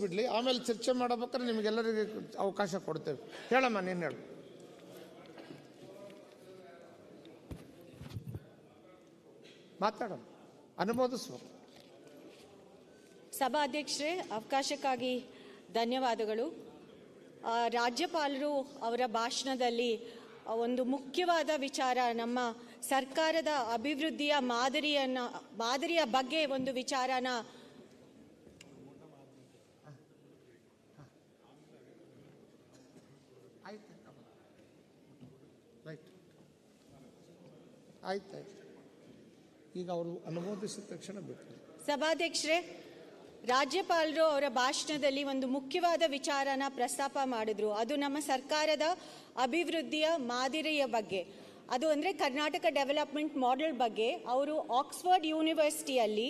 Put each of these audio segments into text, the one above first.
ಬಿಡ್ಲಿ. ಆಮೇಲೆ ಚರ್ಚೆ ಮಾಡಬೇಕಾದ್ರೆ ನಿಮಗೆಲ್ಲರಿಗೆ ಅವಕಾಶ ಕೊಡ್ತೇವೆ. ಹೇಳಮ್ಮ, ನೀನು ಹೇಳು. ಮಾತಾಡಮ್ಮ. ಅನುಮೋದಿಸುವ. ಸಭಾಧ್ಯಕ್ಷರೇ, ಅವಕಾಶಕ್ಕಾಗಿ ಧನ್ಯವಾದಗಳು. ರಾಜ್ಯಪಾಲರು ಅವರ ಭಾಷಣದಲ್ಲಿ ಒಂದು ಮುಖ್ಯವಾದ ವಿಚಾರ, ನಮ್ಮ ಸರ್ಕಾರದ ಅಭಿವೃದ್ಧಿಯ ಮಾದರಿಯನ್ನು, ಮಾದರಿಯ ಬಗ್ಗೆ ಒಂದು ವಿಚಾರನ ಆಯ್ತಾಯ್ತು ಈಗ ಅವರು ಅನುಮೋದಿಸಿದ ತಕ್ಷಣ ಬಿಟ್ಟು ಸಭಾಧ್ಯಕ್ಷರೇ, ರಾಜ್ಯಪಾಲರು ಅವರ ಭಾಷಣದಲ್ಲಿ ಒಂದು ಮುಖ್ಯವಾದ ವಿಚಾರನ ಪ್ರಸ್ತಾಪ ಮಾಡಿದ್ರು. ಅದು ನಮ್ಮ ಸರ್ಕಾರದ ಅಭಿವೃದ್ಧಿಯ ಮಾದರಿಯ ಬಗ್ಗೆ. ಅದು ಅಂದರೆ ಕರ್ನಾಟಕ ಡೆವಲಪ್ಮೆಂಟ್ ಮಾಡೆಲ್ ಬಗ್ಗೆ. ಅವರು ಆಕ್ಸ್ಫರ್ಡ್ ಯೂನಿವರ್ಸಿಟಿಯಲ್ಲಿ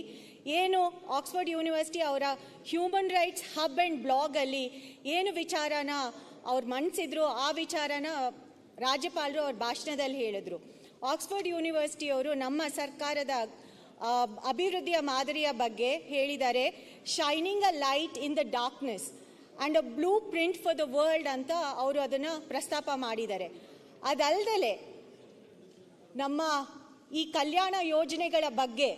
ಏನು, ಆಕ್ಸ್ಫರ್ಡ್ ಯೂನಿವರ್ಸಿಟಿ ಅವರ ಹ್ಯೂಮನ್ ರೈಟ್ಸ್ ಹಬ್ ಆ್ಯಂಡ್ ಬ್ಲಾಗಲ್ಲಿ ಏನು ವಿಚಾರನ ಅವ್ರು ಮಂಡಿಸಿದ್ರು ಆ ವಿಚಾರನ ರಾಜ್ಯಪಾಲರು ಅವ್ರ ಭಾಷಣದಲ್ಲಿ ಹೇಳಿದ್ರು. ಆಕ್ಸ್ಫರ್ಡ್ ಯೂನಿವರ್ಸಿಟಿಯವರು ನಮ್ಮ ಸರ್ಕಾರದ ಅಭಿವೃದ್ಧಿಯ ಮಾದರಿಯ ಬಗ್ಗೆ ಹೇಳಿದ್ದಾರೆ shining a light in the darkness and a blueprint for the world ಅಂತ ಅವರು ಅದನ್ನು ಪ್ರಸ್ತಾಪ ಮಾಡಿದ್ದಾರೆ. ಅದಲ್ಲದೆ ನಮ್ಮ ಈ ಕಲ್ಯಾಣ ಯೋಜನೆಗಳ ಬಗ್ಗೆ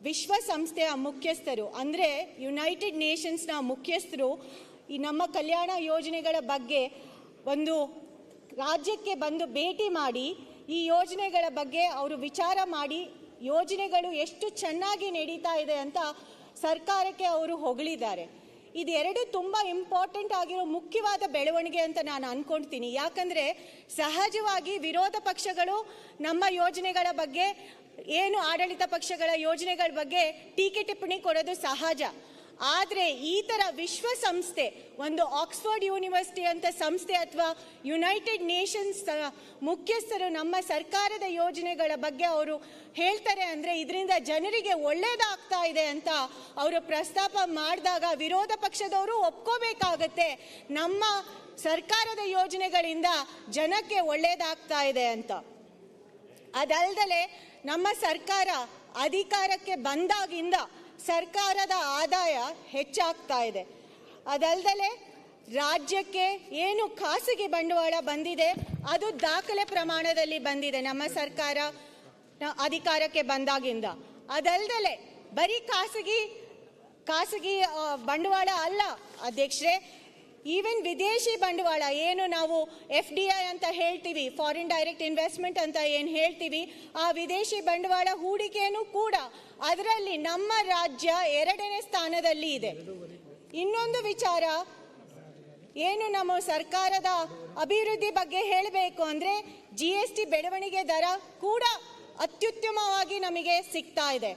ವಿಶ್ವಸಂಸ್ಥೆಯ ಮುಖ್ಯಸ್ಥರು, ಅಂದರೆ ಯುನೈಟೆಡ್ ನೇಷನ್ಸ್ನ ಮುಖ್ಯಸ್ಥರು, ಈ ನಮ್ಮ ಕಲ್ಯಾಣ ಯೋಜನೆಗಳ ಬಗ್ಗೆ ಒಂದು ರಾಜ್ಯಕ್ಕೆ ಬಂದು ಭೇಟಿ ಮಾಡಿ ಈ ಯೋಜನೆಗಳ ಬಗ್ಗೆ ಅವರು ವಿಚಾರ ಮಾಡಿ ಯೋಜನೆಗಳು ಎಷ್ಟು ಚೆನ್ನಾಗಿ ನಡೀತಾ ಇದೆ ಅಂತ ಸರ್ಕಾರಕ್ಕೆ ಅವರು ಹೊಗಳಿದ್ದಾರೆ. ಇದೆರಡು ತುಂಬ ಇಂಪಾರ್ಟೆಂಟ್ ಆಗಿರೋ ಮುಖ್ಯವಾದ ಬೆಳವಣಿಗೆ ಅಂತ ನಾನು ಅಂದ್ಕೊಳ್ತೀನಿ ಯಾಕಂದರೆ ಸಹಜವಾಗಿ ವಿರೋಧ ಪಕ್ಷಗಳು ನಮ್ಮ ಯೋಜನೆಗಳ ಬಗ್ಗೆ, ಏನು ಆಡಳಿತ ಪಕ್ಷಗಳ ಯೋಜನೆಗಳ ಬಗ್ಗೆ ಟೀಕೆ ಟಿಪ್ಪಣಿ ಕೊಡೋದು ಸಹಜ. ಆದರೆ ಈ ಥರ ವಿಶ್ವಸಂಸ್ಥೆ, ಒಂದು ಆಕ್ಸ್ಫರ್ಡ್ ಯೂನಿವರ್ಸಿಟಿ ಅಂತ ಸಂಸ್ಥೆ ಅಥವಾ ಯುನೈಟೆಡ್ ನೇಷನ್ಸ್ ಮುಖ್ಯಸ್ಥರು ನಮ್ಮ ಸರ್ಕಾರದ ಯೋಜನೆಗಳ ಬಗ್ಗೆ ಅವರು ಹೇಳ್ತಾರೆ ಅಂದರೆ ಇದರಿಂದ ಜನರಿಗೆ ಒಳ್ಳೆಯದಾಗ್ತಾ ಇದೆ ಅಂತ ಅವರು ಪ್ರಸ್ತಾಪ ಮಾಡಿದಾಗ ವಿರೋಧ ಪಕ್ಷದವರು ಒಪ್ಕೋಬೇಕಾಗತ್ತೆ. ನಮ್ಮ ಸರ್ಕಾರದ ಯೋಜನೆಗಳಿಂದ ಜನಕ್ಕೆ ಒಳ್ಳೆಯದಾಗ್ತಾ ಇದೆ ಅಂತ. ಅದಲ್ದಲೆ ನಮ್ಮ ಸರ್ಕಾರ ಅಧಿಕಾರಕ್ಕೆ ಬಂದಾಗಿಂದ ಸರ್ಕಾರದ ಆದಾಯ ಹೆಚ್ಚಾಗ್ತಾ ಇದೆ. ಅದಲ್ದಲೆ ರಾಜ್ಯಕ್ಕೆ ಏನು ಖಾಸಗಿ ಬಂಡವಾಳ ಬಂದಿದೆ, ಅದು ದಾಖಲೆ ಪ್ರಮಾಣದಲ್ಲಿ ಬಂದಿದೆ ನಮ್ಮ ಸರ್ಕಾರ ಅಧಿಕಾರಕ್ಕೆ ಬಂದಾಗಿಂದ. ಅದಲ್ದಲೆ ಬರೀ ಖಾಸಗಿ ಖಾಸಗಿ ಬಂಡವಾಳ ಅಲ್ಲ ಅಧ್ಯಕ್ಷರೇ ಈವನ್ ವಿದೇಶಿ ಬಂಡವಾಳ, ಏನು ನಾವು ಎಫ್ ಡಿ ಐ ಅಂತ ಹೇಳ್ತೀವಿ ಫಾರಿನ್ ಡೈರೆಕ್ಟ್ ಇನ್ವೆಸ್ಟ್ಮೆಂಟ್ ಅಂತ ಏನು ಹೇಳ್ತೀವಿ, ಆ ವಿದೇಶಿ ಬಂಡವಾಳ ಹೂಡಿಕೆಯೂ ಕೂಡ ಅದರಲ್ಲಿ ನಮ್ಮ ರಾಜ್ಯ ಎರಡನೇ ಸ್ಥಾನದಲ್ಲಿ ಇದೆ. ಇನ್ನೊಂದು ವಿಚಾರ, ಏನು ನಮ್ಮ ಸರ್ಕಾರದ ಅಭಿವೃದ್ಧಿ ಬಗ್ಗೆ ಹೇಳಬೇಕು ಅಂದರೆ ಜಿ ಎಸ್ ಟಿ ಬೆಳವಣಿಗೆ ದರ ಕೂಡ ಅತ್ಯುತ್ತಮವಾಗಿ ನಮಗೆ ಸಿಗ್ತಾ ಇದೆ.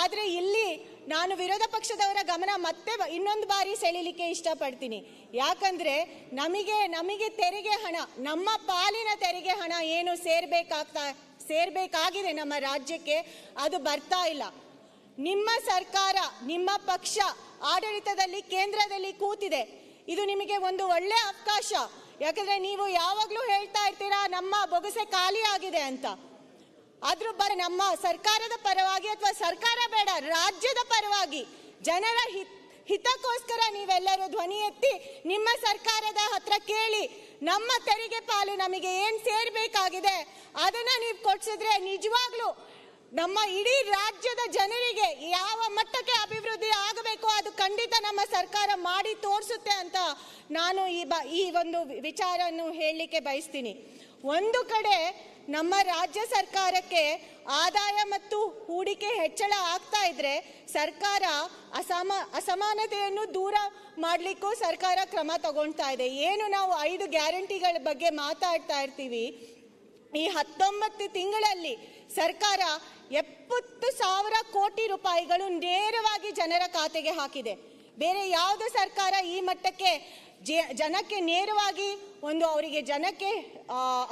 ಆದರೆ ಇಲ್ಲಿ ನಾನು ವಿರೋಧ ಪಕ್ಷದವರ ಗಮನ ಮತ್ತೆ ಇನ್ನೊಂದು ಬಾರಿ ಸೆಳೀಲಿಕ್ಕೆ ಇಷ್ಟಪಡ್ತೀನಿ. ಯಾಕಂದ್ರೆ ನಮಗೆ ನಮಗೆ ತೆರಿಗೆ ಹಣ, ನಮ್ಮ ಪಾಲಿನ ತೆರಿಗೆ ಹಣ ಏನು ಸೇರ್ಬೇಕಾಗ್ತಾ, ಸೇರ್ಬೇಕಾಗಿದೆ ನಮ್ಮ ರಾಜ್ಯಕ್ಕೆ, ಅದು ಬರ್ತಾ ಇಲ್ಲ. ನಿಮ್ಮ ಸರ್ಕಾರ, ನಿಮ್ಮ ಪಕ್ಷ ಆಡಳಿತದಲ್ಲಿ, ಕೇಂದ್ರದಲ್ಲಿ ಕೂತಿದೆ. ಇದು ನಿಮಗೆ ಒಂದು ಒಳ್ಳೆ ಅವಕಾಶ. ಯಾಕಂದ್ರೆ ನೀವು ಯಾವಾಗಲೂ ಹೇಳ್ತಾ ಇರ್ತೀರಾ, ನಮ್ಮ ಬೊಗಸೆ ಖಾಲಿ ಆಗಿದೆ ಅಂತ. ಆದ್ರೂ ಬರ ನಮ್ಮ ಸರ್ಕಾರದ ಪರವಾಗಿ ಅಥವಾ ಸರ್ಕಾರ ಬೇಡ, ರಾಜ್ಯದ ಪರವಾಗಿ ಜನರ ಹಿತ, ಹಿತಕ್ಕೋಸ್ಕರ ನೀವೆಲ್ಲರೂ ಧ್ವನಿ ಎತ್ತಿ ನಿಮ್ಮ ಸರ್ಕಾರದ ಹತ್ರ ಕೇಳಿ, ನಮ್ಮ ತೆರಿಗೆ ಪಾಲು ನಮಗೆ ಏನ್ ಸೇರ್ಬೇಕಾಗಿದೆ, ಅದನ್ನ ನೀವು ಕೊಡ್ಸಿದ್ರೆ ನಿಜವಾಗ್ಲೂ ನಮ್ಮ ಇಡೀ ರಾಜ್ಯದ ಜನರಿಗೆ ಯಾವ ಮಟ್ಟಕ್ಕೆ ಅಭಿವೃದ್ಧಿ ಆಗಬೇಕು ಅದು ಖಂಡಿತ ನಮ್ಮ ಸರ್ಕಾರ ಮಾಡಿ ತೋರಿಸುತ್ತೆ ಅಂತ ನಾನು ಈ ಬ, ಈ ಒಂದು ವಿಚಾರವನ್ನು ಹೇಳಲಿಕ್ಕೆ ಬಯಸ್ತೀನಿ. ಒಂದು ಕಡೆ ನಮ್ಮ ರಾಜ್ಯ ಸರ್ಕಾರಕ್ಕೆ ಆದಾಯ ಮತ್ತು ಹೂಡಿಕೆ ಹೆಚ್ಚಳ ಆಗ್ತಾ ಇದ್ರೆ ಸರ್ಕಾರ ಅಸಮ, ಅಸಮಾನತೆಯನ್ನು ದೂರ ಮಾಡಲಿಕ್ಕೂ ಸರ್ಕಾರ ಕ್ರಮ ತಗೊಳ್ತಾ ಇದೆ. ಏನು ನಾವು ಐದು ಗ್ಯಾರಂಟಿಗಳ ಬಗ್ಗೆ ಮಾತಾಡ್ತಾ ಇರ್ತೀವಿ. ಈ ಹತ್ತೊಂಬತ್ತು ತಿಂಗಳಲ್ಲಿ ಸರ್ಕಾರ ಎಪ್ಪತ್ತು ಸಾವಿರ ಕೋಟಿ ರೂಪಾಯಿಗಳು ನೇರವಾಗಿ ಜನರ ಖಾತೆಗೆ ಹಾಕಿದೆ. ಬೇರೆ ಯಾವುದೇ ಸರ್ಕಾರ ಈ ಮಟ್ಟಕ್ಕೆ ಜನಕ್ಕೆ ನೇರವಾಗಿ ಒಂದು ಅವರಿಗೆ ಜನಕ್ಕೆ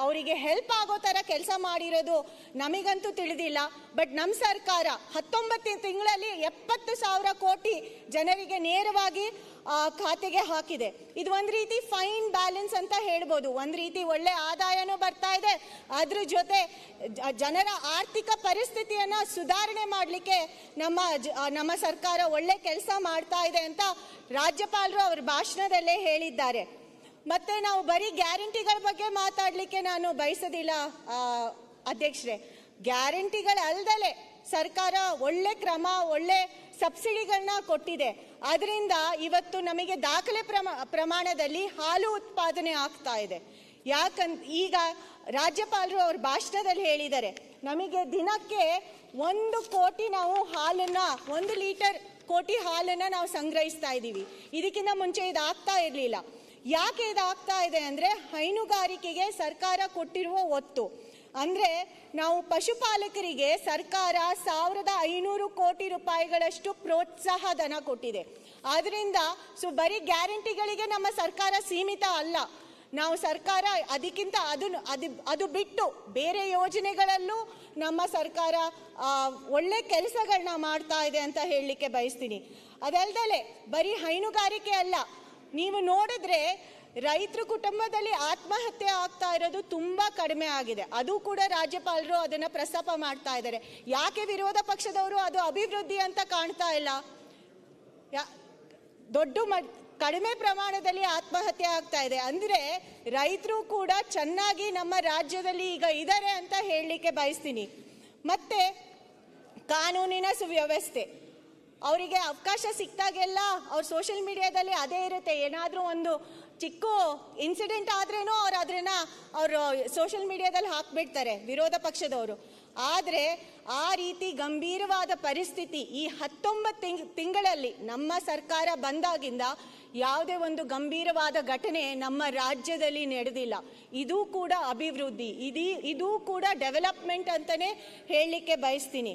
ಅವರಿಗೆ ಹೆಲ್ಪ್ ಆಗೋ ಥರ ಕೆಲಸ ಮಾಡಿರೋದು ನಮಗಂತೂ ತಿಳಿದಿಲ್ಲ. ಬಟ್ ನಮ್ಮ ಸರ್ಕಾರ ಹತ್ತೊಂಬತ್ತು ತಿಂಗಳಲ್ಲಿ ಎಪ್ಪತ್ತು ಸಾವಿರ ಕೋಟಿ ಜನರಿಗೆ ನೇರವಾಗಿ ಖಾತೆಗೆ ಹಾಕಿದೆ. ಇದು ಒಂದು ರೀತಿ ಫೈನ್ ಬ್ಯಾಲೆನ್ಸ್ ಅಂತ ಹೇಳ್ಬೋದು. ಒಂದು ರೀತಿ ಒಳ್ಳೆ ಆದಾಯನೂ ಬರ್ತಾ ಇದೆ. ಅದ್ರ ಜೊತೆ ಜನರ ಆರ್ಥಿಕ ಪರಿಸ್ಥಿತಿಯನ್ನು ಸುಧಾರಣೆ ಮಾಡಲಿಕ್ಕೆ ನಮ್ಮ ನಮ್ಮ ಸರ್ಕಾರ ಒಳ್ಳೆ ಕೆಲಸ ಮಾಡ್ತಾ ಇದೆ ಅಂತ ರಾಜ್ಯಪಾಲರು ಅವ್ರ ಭಾಷಣದಲ್ಲೇ ಹೇಳಿದ್ದಾರೆ. ಮತ್ತೆ ನಾವು ಬರೀ ಗ್ಯಾರಂಟಿಗಳ ಬಗ್ಗೆ ಮಾತಾಡಲಿಕ್ಕೆ ನಾನು ಬಯಸೋದಿಲ್ಲ ಅಧ್ಯಕ್ಷರೇ. ಗ್ಯಾರಂಟಿಗಳಲ್ದಲೆ ಸರ್ಕಾರ ಒಳ್ಳೆ ಕ್ರಮ, ಒಳ್ಳೆ ಸಬ್ಸಿಡಿಗಳನ್ನ ಕೊಟ್ಟಿದೆ. ಅದರಿಂದ ಇವತ್ತು ನಮಗೆ ದಾಖಲೆ ಪ್ರಮಾ, ಪ್ರಮಾಣದಲ್ಲಿ ಹಾಲು ಉತ್ಪಾದನೆ ಆಗ್ತಾ ಇದೆ. ಯಾಕಂತ ಈಗ ರಾಜ್ಯಪಾಲರು ಅವ್ರ ಭಾಷಣದಲ್ಲಿ ಹೇಳಿದ್ದಾರೆ, ನಮಗೆ ದಿನಕ್ಕೆ ಒಂದು ಕೋಟಿ ನಾವು ಹಾಲನ್ನ, ಒಂದು ಲೀಟರ್ ಕೋಟಿ ಹಾಲನ್ನ ನಾವು ಸಂಗ್ರಹಿಸ್ತಾ ಇದ್ದೀವಿ. ಇದಕ್ಕಿಂತ ಮುಂಚೆ ಇದು ಆಗ್ತಾ ಇರಲಿಲ್ಲ. ಯಾಕೆ ಇದಾಗ್ತಾ ಇದೆ ಅಂದರೆ ಹೈನುಗಾರಿಕೆಗೆ ಸರ್ಕಾರ ಕೊಟ್ಟಿರುವ ಒತ್ತು. ಅಂದರೆ ನಾವು ಪಶುಪಾಲಕರಿಗೆ ಸರ್ಕಾರ ಸಾವಿರದ ಐನೂರು ಕೋಟಿ ರೂಪಾಯಿಗಳಷ್ಟು ಪ್ರೋತ್ಸಾಹ ಧನ ಕೊಟ್ಟಿದೆ. ಆದ್ದರಿಂದ ಸೊ ಬರೀ ಗ್ಯಾರಂಟಿಗಳಿಗೆ ನಮ್ಮ ಸರ್ಕಾರ ಸೀಮಿತ ಅಲ್ಲ. ನಾವು ಸರ್ಕಾರ ಅದಕ್ಕಿಂತ ಅದನ್ನು ಅದು ಅದು ಬಿಟ್ಟು ಬೇರೆ ಯೋಜನೆಗಳಲ್ಲೂ ನಮ್ಮ ಸರ್ಕಾರ ಒಳ್ಳೆ ಕೆಲಸಗಳನ್ನ ಮಾಡ್ತಾ ಇದೆ ಅಂತ ಹೇಳಲಿಕ್ಕೆ ಬಯಸ್ತೀನಿ. ಅದಲ್ದಲೆ ಬರೀ ಹೈನುಗಾರಿಕೆ ಅಲ್ಲ ನೀವು ನೋಡಿದ್ರೆ ರೈತರ ಕುಟುಂಬದಲ್ಲಿ ಆತ್ಮಹತ್ಯೆ ಆಗ್ತಾ ಇರೋದು ತುಂಬಾ ಕಡಿಮೆ ಆಗಿದೆ. ಅದು ಕೂಡ ರಾಜ್ಯಪಾಲರು ಅದನ್ನ ಪ್ರಸ್ತಾಪ ಮಾಡ್ತಾ ಇದ್ದಾರೆ. ಯಾಕೆ ವಿರೋಧ ಪಕ್ಷದವರು ಅದು ಅಭಿವೃದ್ಧಿ ಅಂತ ಕಾಣ್ತಾ ಇಲ್ಲ? ದೊಡ್ಡ ಮ- ಕಡಿಮೆ ಪ್ರಮಾಣದಲ್ಲಿ ಆತ್ಮಹತ್ಯೆ ಆಗ್ತಾ ಇದೆ. ಅಂದ್ರೆ ರೈತರು ಕೂಡ ಚೆನ್ನಾಗಿ ನಮ್ಮ ರಾಜ್ಯದಲ್ಲಿ ಈಗ ಇದ್ದಾರೆ ಅಂತ ಹೇಳಲಿಕ್ಕೆ ಬಯಸ್ತೀನಿ. ಮತ್ತೆ ಕಾನೂನಿನ ಸುವ್ಯವಸ್ಥೆ. ಅವರಿಗೆ ಅವಕಾಶ ಸಿಕ್ತಾಗೆಲ್ಲ ಅವ್ರು ಸೋಷಿಯಲ್ ಮೀಡಿಯಾದಲ್ಲಿ ಅದೇ ಇರುತ್ತೆ. ಏನಾದರೂ ಒಂದು ಚಿಕ್ಕ ಇನ್ಸಿಡೆಂಟ್ ಆದ್ರೇನೋ ಅವ್ರು ಅದನ್ನ ಅವರು ಸೋಷಿಯಲ್ ಮೀಡಿಯಾದಲ್ಲಿ ಹಾಕ್ಬಿಡ್ತಾರೆ, ವಿರೋಧ ಪಕ್ಷದವರು. ಆದರೆ ಆ ರೀತಿ ಗಂಭೀರವಾದ ಪರಿಸ್ಥಿತಿ ಈ ಹತ್ತೊಂಬತ್ತು ತಿಂಗ್, ತಿಂಗಳಲ್ಲಿ ನಮ್ಮ ಸರ್ಕಾರ ಬಂದಾಗಿಂದ ಯಾವುದೇ ಒಂದು ಗಂಭೀರವಾದ ಘಟನೆ ನಮ್ಮ ರಾಜ್ಯದಲ್ಲಿ ನಡೆದಿಲ್ಲ. ಇದು ಕೂಡ ಅಭಿವೃದ್ಧಿ. ಇದೀ ಇದೂ ಕೂಡ ಡೆವಲಪ್ಮೆಂಟ್ ಅಂತಲೇ ಹೇಳಲಿಕ್ಕೆ ಬಯಸ್ತೀನಿ.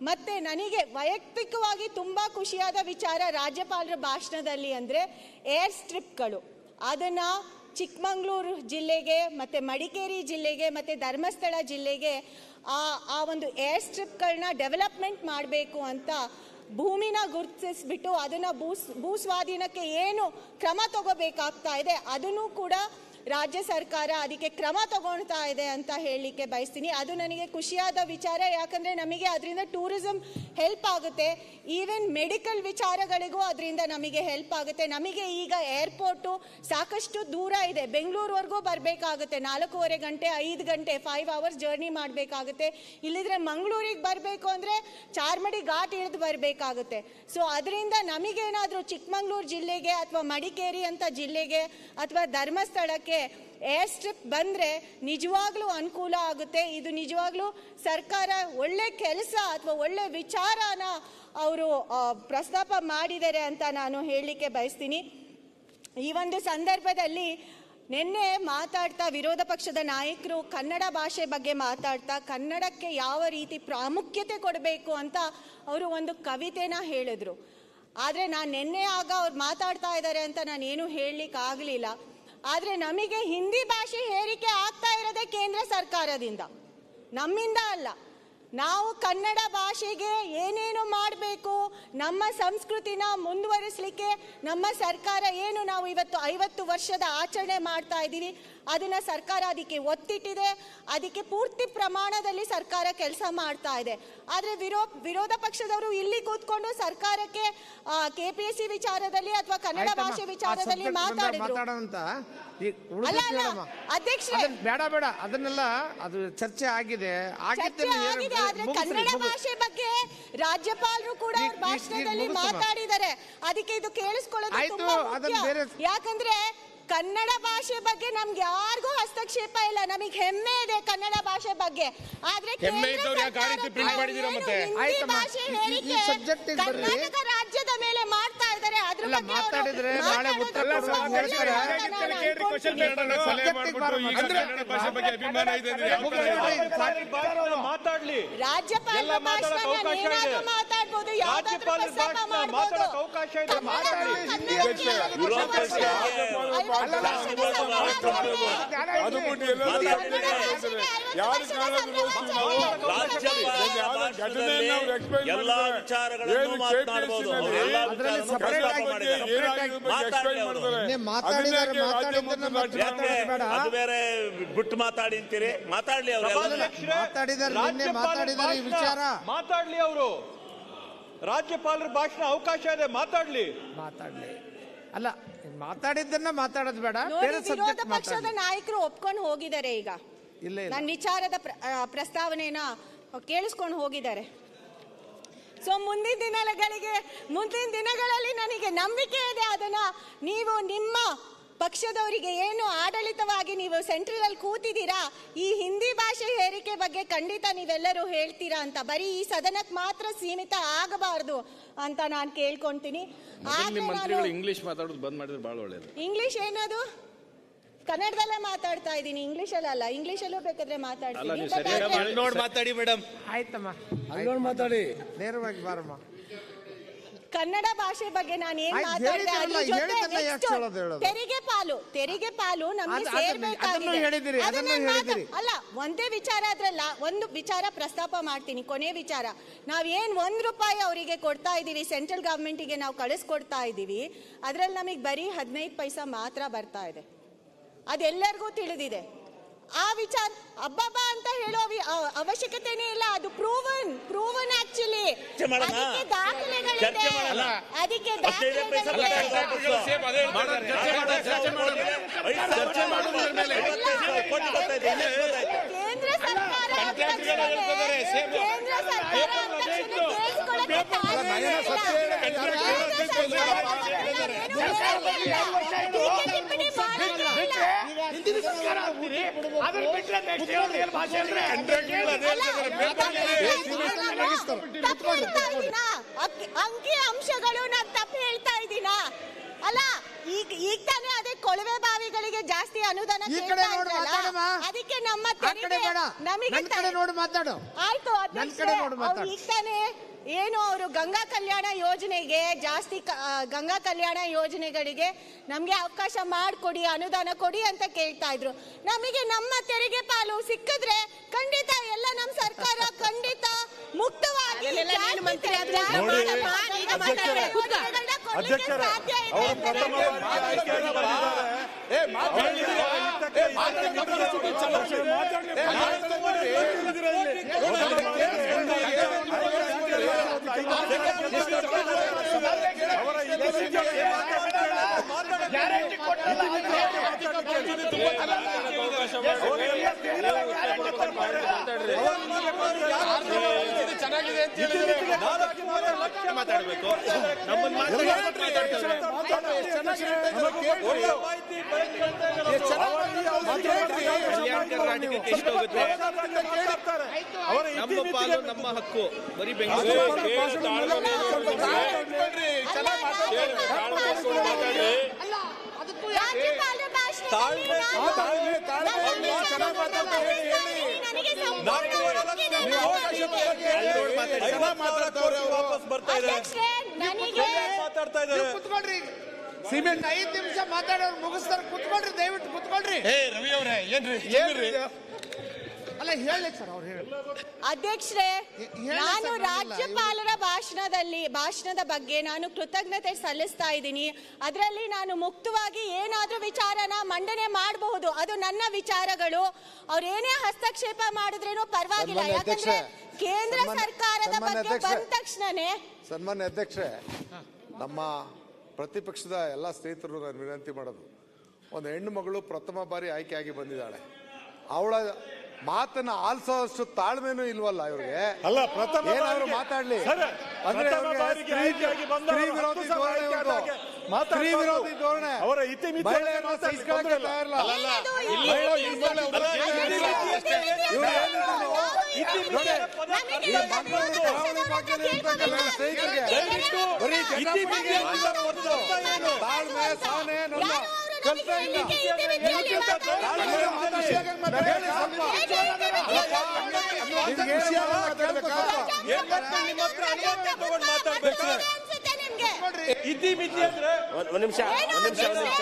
ಮತ್ತೆ ನನಗೆ ವೈಯಕ್ತಿಕವಾಗಿ ತುಂಬ ಖುಷಿಯಾದ ವಿಚಾರ ರಾಜ್ಯಪಾಲರ ಭಾಷಣದಲ್ಲಿ ಅಂದರೆ ಏರ್ ಸ್ಟ್ರಿಪ್ಗಳು ಅದನ್ನು ಚಿಕ್ಕಮಂಗ್ಳೂರು ಜಿಲ್ಲೆಗೆ ಮತ್ತು ಮಡಿಕೇರಿ ಜಿಲ್ಲೆಗೆ ಮತ್ತು ಧರ್ಮಸ್ಥಳ ಜಿಲ್ಲೆಗೆ ಆ ಆ ಒಂದು ಏರ್ ಸ್ಟ್ರಿಪ್ಗಳನ್ನ ಡೆವಲಪ್ಮೆಂಟ್ ಮಾಡಬೇಕು ಅಂತ ಭೂಮಿನ ಗುರುತಿಸ್ಬಿಟ್ಟು ಅದನ್ನು ಭೂ ಭೂ ಸ್ವಾಧೀನಕ್ಕೆ ಏನು ಕ್ರಮ ತಗೋಬೇಕಾಗ್ತಾ ಇದೆ ಅದನ್ನು ಕೂಡ ರಾಜ್ಯ ಸರ್ಕಾರ ಅದಕ್ಕೆ ಕ್ರಮ ತಗೊಳ್ತಾ ಇದೆ ಅಂತ ಹೇಳಲಿಕ್ಕೆ ಬಯಸ್ತೀನಿ. ಅದು ನನಗೆ ಖುಷಿಯಾದ ವಿಚಾರ, ಯಾಕಂದರೆ ನಮಗೆ ಅದರಿಂದ ಟೂರಿಸಂ ಹೆಲ್ಪ್ ಆಗುತ್ತೆ. ಈವನ್ ಮೆಡಿಕಲ್ ವಿಚಾರಗಳಿಗೂ ಅದರಿಂದ ನಮಗೆ ಹೆಲ್ಪ್ ಆಗುತ್ತೆ. ನಮಗೆ ಈಗ ಏರ್ಪೋರ್ಟು ಸಾಕಷ್ಟು ದೂರ ಇದೆ. ಬೆಂಗಳೂರುವರೆಗೂ ಬರಬೇಕಾಗುತ್ತೆ. ನಾಲ್ಕೂವರೆ ಗಂಟೆ, ಐದು ಗಂಟೆ ಫೈವ್ ಅವರ್ಸ್ ಜರ್ನಿ ಮಾಡಬೇಕಾಗುತ್ತೆ. ಇಲ್ಲಿದ್ರೆ ಮಂಗಳೂರಿಗೆ ಬರಬೇಕು ಅಂದರೆ ಚಾರ್ಮಡಿ ಘಾಟ್ ಇಳಿದು ಬರಬೇಕಾಗುತ್ತೆ. ಸೊ ಅದರಿಂದ ನಮಗೇನಾದರೂ ಚಿಕ್ಕಮಂಗ್ಳೂರು ಜಿಲ್ಲೆಗೆ ಅಥವಾ ಮಡಿಕೇರಿ ಅಂತ ಜಿಲ್ಲೆಗೆ ಅಥವಾ ಧರ್ಮಸ್ಥಳಕ್ಕೆ ಏರ್ ಸ್ಟ್ರಿಪ್ ಬಂದರೆ ನಿಜವಾಗ್ಲೂ ಅನುಕೂಲ ಆಗುತ್ತೆ. ಇದು ನಿಜವಾಗ್ಲೂ ಸರ್ಕಾರ ಒಳ್ಳೆ ಕೆಲಸ ಅಥವಾ ಒಳ್ಳೆ ವಿಚಾರನ ಅವರು ಪ್ರಸ್ತಾಪ ಮಾಡಿದ್ದಾರೆ ಅಂತ ನಾನು ಹೇಳಲಿಕ್ಕೆ ಬಯಸ್ತೀನಿ. ಈ ಒಂದು ಸಂದರ್ಭದಲ್ಲಿ ನಿನ್ನೆ ಮಾತಾಡ್ತಾ ವಿರೋಧ ಪಕ್ಷದ ನಾಯಕರು ಕನ್ನಡ ಭಾಷೆ ಬಗ್ಗೆ ಮಾತಾಡ್ತಾ ಕನ್ನಡಕ್ಕೆ ಯಾವ ರೀತಿ ಪ್ರಾಮುಖ್ಯತೆ ಕೊಡಬೇಕು ಅಂತ ಅವರು ಒಂದು ಕವಿತೆನ ಹೇಳಿದ್ರು. ಆದರೆ ನಾನು ನಿನ್ನೆ ಆಗ ಅವ್ರು ಮಾತಾಡ್ತಾ ಇದ್ದಾರೆ ಅಂತ ನಾನೇನು ಹೇಳಲಿಕ್ಕೆ ಆಗಲಿಲ್ಲ ಆದರೆ ನಮಗೆ ಹಿಂದಿ ಭಾಷೆ ಹೇರಿಕೆ ಆಗ್ತಾ ಇರೋದೇ ಕೇಂದ್ರ ಸರ್ಕಾರದಿಂದ. ನಮ್ಮಿಂದ ಅಲ್ಲ. ನಾವು ಕನ್ನಡ ಭಾಷೆಗೆ ಏನೇನು ಮಾಡಬೇಕು, ನಮ್ಮ ಸಂಸ್ಕೃತಿನ ಮುಂದುವರಿಸಲಿಕ್ಕೆ ನಮ್ಮ ಸರ್ಕಾರ ಏನು ನಾವು ಇವತ್ತು ಐವತ್ತು ವರ್ಷದ ಆಚರಣೆ ಮಾಡ್ತಾ ಇದ್ದೀವಿ ಅದನ್ನ ಸರ್ಕಾರ ಅದಕ್ಕೆ ಒತ್ತಿಟ್ಟಿದೆ ಅದಕ್ಕೆ ಪೂರ್ತಿ ಪ್ರಮಾಣದಲ್ಲಿ ಸರ್ಕಾರ ಕೆಲಸ ಮಾಡ್ತಾ ಇದೆ. ಆದರೆ ವಿರೋ ವಿರೋಧ ಪಕ್ಷದವರು ಇಲ್ಲಿ ಕೂತ್ಕೊಂಡು ಸರ್ಕಾರಕ್ಕೆ ಕೆ ಪಿ ಎಸ್ ಸಿ ವಿಚಾರದಲ್ಲಿ ಅಥವಾ ಕನ್ನಡ ಭಾಷೆ ವಿಚಾರದಲ್ಲಿ ಮಾತಾಡಿದ್ರು. ಅಲ್ಲ ಅಲ್ಲ ಅಧ್ಯಕ್ಷರೇ. ಅದನ್ನ ಬೇಡ ಬೇಡ. ಅದನ್ನೆಲ್ಲ ಅದು ಚರ್ಚೆ ಆಗಿದೆ. ಚರ್ಚೆ ಆಗಿದೆ ಆದ್ರೆ ಕನ್ನಡ ಭಾಷೆ ಬಗ್ಗೆ ರಾಜ್ಯಪಾಲರು ಕೂಡ ಭಾಷಣದಲ್ಲಿ ಮಾತಾಡಿದ್ದಾರೆ. ಅದಕ್ಕೆ ಇದು ಕೇಳಿಸ್ಕೊಳ್ಳೋದು ತುಂಬಾ ಮುಖ್ಯ. ಯಾಕಂದ್ರೆ ಕನ್ನಡ ಭಾಷೆ ಬಗ್ಗೆ ನಮ್ಗೆ ಯಾರಿಗೂ ಹಸ್ತಕ್ಷೇಪ ಇಲ್ಲ ನಮಗೆ ಹೆಮ್ಮೆ ಇದೆ ಕನ್ನಡ ಭಾಷೆ ಬಗ್ಗೆ ಆದ್ರೆ ಹೆಮ್ಮೆ ಕೇಂದ್ರ ಇದ್ದವ್ರು ಯಾಕೆ ಆ ರೀತಿ print ಮಾಡಿದ್ದೀರಾ ಮತ್ತೆ? ಕರ್ನಾಟಕ ರಾಜ್ಯದ ಮೇಲೆ ಮಾಡ್ತಾ ಮಾತಾಡಿದ್ರೆ ನಾಳೆ ಉತ್ತರ? ಮಾತಾಡ್ಲಿ. ಏನಾದ್ರೂ ಮಾತಾಡ್ಬೋದು ಮಾತಾಡಕ್ ಅವಕಾಶ ಇದೆ. ಎಲ್ಲಾ ವಿಚಾರಗಳನ್ನು ಮಾತನಾಡಬಹುದು ಎಲ್ಲಾ ಅದ್ರಲ್ಲಿ ಅದು ಬೇರೆ ಬಿಟ್ಟು ಮಾತಾಡಿ ಅಂತೀರಿ? ಮಾತಾಡ್ಲಿ ಅವರು ಮಾತಾಡಿದಾರೆ ನಿನ್ನೆ ಮಾತಾಡಿದಾರೆ ಈ ವಿಚಾರ. ಮಾತಾಡ್ಲಿ ಅವರು. ರಾಜ್ಯಪಾಲರ ಭಾಷಣ ಅವಕಾಶ ಇದೆ ಮಾತಾಡ್ಲಿ. ಮಾತಾಡ್ಲಿ. ಅಲ್ಲ ಮಾತಾಡಿದ್ದನ್ನ ಮಾತಾಡೋದು ಬೇಡ ವಿರೋಧ ಪಕ್ಷದ ನಾಯಕರು ಒಪ್ಕೊಂಡು ಹೋಗಿದ್ದಾರೆ ಈಗ. ಇಲ್ಲ ನನ್ನ ವಿಚಾರದ ಪ್ರಸ್ತಾವನೆಯನ್ನ ಕೇಳಿಸ್ಕೊಂಡು ಹೋಗಿದ್ದಾರೆ. ಸೊ ಮುಂದಿನ ದಿನಗಳಿಗೆ ಮುಂದಿನ ದಿನಗಳಲ್ಲಿ ನನಗೆ ನಂಬಿಕೆ ಇದೆ. ಅದನ್ನ ನೀವು ನಿಮ್ಮ ಪಕ್ಷದವರಿಗೆ ಏನು ಆಡಳಿತವಾಗಿ ನೀವು ಸೆಂಟ್ರಲ್ ಅಲ್ಲಿ ಕೂತಿದ್ದೀರಾ ಈ ಹಿಂದಿ ಭಾಷೆ ಹೇರಿಕೆ ಬಗ್ಗೆ ಖಂಡಿತ ನೀವೆಲ್ಲರೂ ಹೇಳ್ತೀರಾ ಅಂತ. ಬರೀ ಈ ಸದನಕ್ಕೆ ಮಾತ್ರ ಸೀಮಿತ ಆಗಬಾರ್ದು ಅಂತ ನಾನು ಕೇಳ್ಕೊಂತೀನಿ. ಇಂಗ್ಲಿಷ್ ಮಾತಾಡೋದು ಬಂದ್ ಮಾಡಿದ್ರೆ ಬಹಳ ಒಳ್ಳೇದು. ಇಂಗ್ಲಿಷ್ ಏನದು? ಕನ್ನಡದಲ್ಲೇ ಮಾತಾಡ್ತಾ ಇದ್ದೀನಿ ಇಂಗ್ಲಿಷ್ ಅಲ್ಲ ಇಂಗ್ಲಿಷಲ್ಲೂ ಬೇಕಾದ್ರೆ ಅಲ್ಲ, ಮಾತಾಡ್ತೀನಿ But I- ನೋಡಿ ಮಾತಾಡಿ ಮೇಡಮ್. ಆಯ್ತಮ್ಮ. ಅಲ್ಲೋಡ್ ಮಾತಾಡಿ. ನೇರವಾಗಿ ಬಾರಮ್ಮ. ಕನ್ನಡ ಭಾಷೆ ಬಗ್ಗೆ ನಾನು ಏನ್ ಆಯ್ತು, ಮಾತಾಡಿದೆ ಹೇಳಿದ್ರಲ್ಲ, ಅದ್ರ ಜೊತೆ ಹೇಳಿದ್ದನ್ನ ಯಾಕೆ next ಹೇಳೋದು, ಹೇಳೋದು? ತೆರಿಗೆ ಪಾಲು ತೆರಿಗೆ ಪಾಲು ನಮ್ಗೆ ಅದು- ಅದನ್ನ- ಸೇರ್ಬೇಕಾಗಿದೆ. ಅದನ್ನು ಹೇಳಿದಿರಿ, ಅದನ್ನ ಅದನ್ನು ಮಾತಾ- ಹೇಳಿದಿರಿ. ಅಲ್ಲ ಒಂದೇ ವಿಚಾರ ಅದ್ರಲ್ಲ ಒಂದು ವಿಚಾರ ಪ್ರಸ್ತಾಪ ಮಾಡ್ತೀನಿ ಕೊನೆ ವಿಚಾರ. ನಾವ್ ಏನ್ ಒಂದ್ ರೂಪಾಯಿ ಅವರಿಗೆ ಕೊಡ್ತಾ ಇದೀವಿ ಸೆಂಟ್ರಲ್ ಗವರ್ಮೆಂಟಿಗೆ ನಾವು ಕಳಿಸ್ಕೊಡ್ತಾ ಇದೀವಿ ಅದ್ರಲ್ಲಿ ನಮಗೆ ಬರೀ ಹದಿನೈದು ಪೈಸಾ ಮಾತ್ರ ಬರ್ತಾ ಇದೆ. ಅದೆಲ್ಲರಿಗೂ ತಿಳಿದಿದೆ. ಆ ವಿಚಾರ ಅಬ್ಬಬ್ಬ ಅಂತ ಹೇಳೋ ಅವಶ್ಯಕತೆನೇ ಇಲ್ಲ. ಅದು ಪ್ರೂವನ್ ಪ್ರೂವನ್ ಆಕ್ಚುಲಿ? ಅದಕ್ಕೆ ದಾಖಲೆಗಳಿದೆ. ಚರ್ಚೆ ಮಾಡೋಣ? ಅದಕ್ಕೆ ಕೇಂದ್ರ ಸರ್ಕಾರ ಕೇಂದ್ರ ಸರ್ಕಾರ ಸರ್ಕಾರ ಅಕ್- ಅಂಶಗಳು ನಾನು ತಪ್ಪು ಹೇಳ್ತಾ ಇದ್ದೀನ ಅಲ್ಲ ಈಗ ಈಗ ತಾನೇ ಅದೇ ಕೊಳವೆ ಬಾವಿಗಳಿಗೆ ಜಾಸ್ತಿ ಅನುದಾನ. ಅದಕ್ಕೆ ನಮ್ಮ ನಮಗೆ ಆಯ್ತು ಈಗ ತಾನೇ ಏನು ಅವರು ಗಂಗಾ ಕಲ್ಯಾಣ ಯೋಜನೆಗೆ ಜಾಸ್ತಿ ಕ- ಗಂಗಾ ಕಲ್ಯಾಣ ಯೋಜನೆಗಳಿಗೆ ನಮಗೆ ಅವಕಾಶ ಮಾಡಿಕೊಡಿ ಅನುದಾನ ಕೊಡಿ ಅಂತ ಕೇಳ್ತಾ ಇದ್ರು. ನಮಗೆ ನಮ್ಮ ತೆರಿಗೆ ಪಾಲು ಸಿಕ್ಕಿದ್ರೆ ಖಂಡಿತ ಎಲ್ಲ ನಮ್ಮ ಸರ್ಕಾರ ಖಂಡಿತ ಮುಕ್ತವಾಗಿ ಸಾಧ್ಯ ಇದೆ ಅವರು ಅಂತ ಹೇಳಿದ್ರೆ ಮಾತಾಡಬೇಕು ಬಂದಿದ್ದಾರೆ. ಏ, ಮಾತಾಡಿ. ಹೇಳಿದ್ರೆ ಮಾತಾಡ್ಬೇಕು ನಮ್ಮ ಪಾಲು ನಮ್ಮ ಹಕ್ಕು ಬರೀ ಬೆಂಗಳೂರು. ವಾಪಸ್ ಬರ್ತಾ ಇದೆ ಅಧ್ಯಕ್ಷರೇ, ನನಗೆ ಮಾತಾಡ್ತಾ ಇದ್ದಾರೆ ಸಿಮೆಂಟ್ ಐದ್ ನಿಮಿಷ ಮಾತಾಡೋರು ಮುಗಿಸ್ತಾರೆ. ಕುತ್ಕೊಳ್ರಿ ದಯವಿಟ್ಟು ಕುತ್ಕೊಳ್ರಿ. ಏ ರವಿ ಅವರೇ ಏನ್ರಿ? ಏನ್ರಿ? ಅಲ್ಲ ಹೇಳಿ ಸರ್ ಅವ್ರು ಹೇಳಿ ಅಧ್ಯಕ್ಷರೇ ನಾನು ರಾಜ್ಯಪಾಲರ ಭಾಷಣದಲ್ಲಿ ಭಾಷಣದ ಬಗ್ಗೆ ನಾನು ಕೃತಜ್ಞತೆ ಸಲ್ಲಿಸ್ತಾ ಇದ್ದೀನಿ. ಅದರಲ್ಲಿ ನಾನು ಮುಕ್ತವಾಗಿ ಏನಾದ್ರೂ ವಿಚಾರನ ಮಂಡನೆ ಮಾಡಬಹುದು. ಅದು ನನ್ನ ವಿಚಾರಗಳು. ಅವ್ರು ಏನೇ ಹಸ್ತಕ್ಷೇಪ ಮಾಡಿದ್ರೇನು ಪರವಾಗಿಲ್ಲ. ಯಾಕಂದ್ರೆ ಕೇಂದ್ರ ಸರ್ಕಾರದ ಬಗ್ಗೆ ಬಂದ ತಕ್ಷಣನೇ ಸನ್ಮಾನ್ಯ ಅಧ್ಯಕ್ಷರೇ ನಮ್ಮ ಪ್ರತಿಪಕ್ಷದ ಎಲ್ಲ ಸ್ನೇಹಿತರು ನಾನು ವಿನಂತಿ ಮಾಡೋದು. ಒಂದು ಹೆಣ್ಣು ಮಗಳು ಪ್ರಥಮ ಬಾರಿ ಆಯ್ಕೆಯಾಗಿ ಬಂದಿದ್ದಾಳೆ. ಅವಳ ಮಾತನ್ನ ಆಲಿಸೋಷ್ಟು ತಾಳ್ಮೆನೂ ಇಲ್ವಲ್ಲ ಇವ್ರಿಗೆ? ಅಲ್ಲ ಪ್ರಥಮ ಏನಾದ್ರು ಮಾತಾಡ್ಲಿ. ಅಂದ್ರೆ ಪ್ರಥಮ ಇವ್ರಿಗೆ ಬಾರಿಗೆ ಸ್ತ್ರೀ- ವಿರೋಧಿ ಧೋರಣೆ ಅವರ ಇತಿ ಮಹಿಳೆಯರನ್ನ ಸಹಿಸ್ಕೊಳ್ಳಕ್ಕೆ. ತಯಾರಿಲ್ಲ. ಇವ್ರು ಏನಿದ್ರು ತಾಳ್ಮೆ ಸಹನೆ ನನ್ನ ಇಲ್ಲ ಇದ್ದಿ ಮಿದ್ದಿ ಅಂದ್ರೆ ಒಂದ್ ಒಂದ್ ನಿಮಿಷ ಒಂದ್ ನಿಮಿಷ ಒಂದ್ ನಿಮಿಷ.